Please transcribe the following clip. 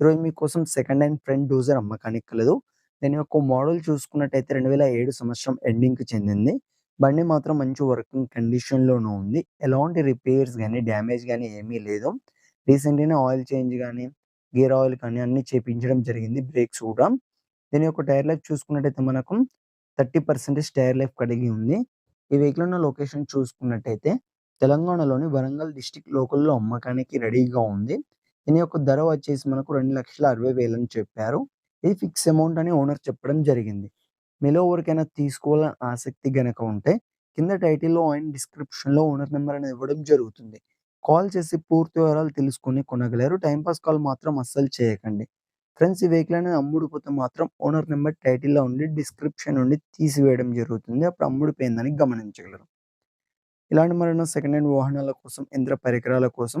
ఈరోజు మీకోసం second hand front dozer అమ్మకానికి కలదు. దీని యొక్క మోడల్ చూసుకున్నట్టయితే 2007 సంవత్సరం ఎండింగ్‌కి చెందింది. బండి మాత్రం మంచి వర్కింగ్ కండిషన్లోనూ ఉంది. ఎలాంటి రిపేర్స్ కానీ డ్యామేజ్ కానీ ఏమీ లేదు. రీసెంట్‌గానే ఆయిల్ చేంజ్ కానీ గేర్ ఆయిల్ కానీ అన్ని చేపించడం జరిగింది. బ్రేక్స్ కూడా. దీని యొక్క టైర్ లైఫ్ చూసుకున్నట్టయితే మనకు 30% టైర్ లైఫ్ కలిగి ఉంది. ఈ వెహికల్ ఉన్న లొకేషన్ చూసుకున్నట్టయితే తెలంగాణలోని వరంగల్ డిస్ట్రిక్ట్ లోకల్‌లో అమ్మకానికి రెడీగా ఉంది. దీని యొక్క ధర వచ్చేసి మనకు 2,60,000 అని చెప్పారు. ఇది ఫిక్స్ అమౌంట్ అని ఓనర్ చెప్పడం జరిగింది. మీలో ఎవరికైనా తీసుకోవాలని ఆసక్తి గనక ఉంటే కింద టైటిల్‌లో అండ్ డిస్క్రిప్షన్‌లో ఓనర్ నెంబర్ అనేది ఇవ్వడం జరుగుతుంది. కాల్ చేసి పూర్తి వివరాలు తెలుసుకొని కొనగలరు. టైంపాస్ కాల్ మాత్రం అస్సలు చేయకండి. ఫ్రెండ్స్ ఈ వెహికల్ అనేది అమ్ముడుపోతే మాత్రం ఓనర్ నెంబర్ టైటిల్‌లో ఉండి డిస్క్రిప్షన్ నుండి తీసివేయడం జరుగుతుంది. అప్పుడు అమ్ముడిపోయిందని గమనించగలరు. ఇలాంటి మరెన్నో సెకండ్ హ్యాండ్ వాహనాల కోసం, యంత్ర పరికరాల కోసం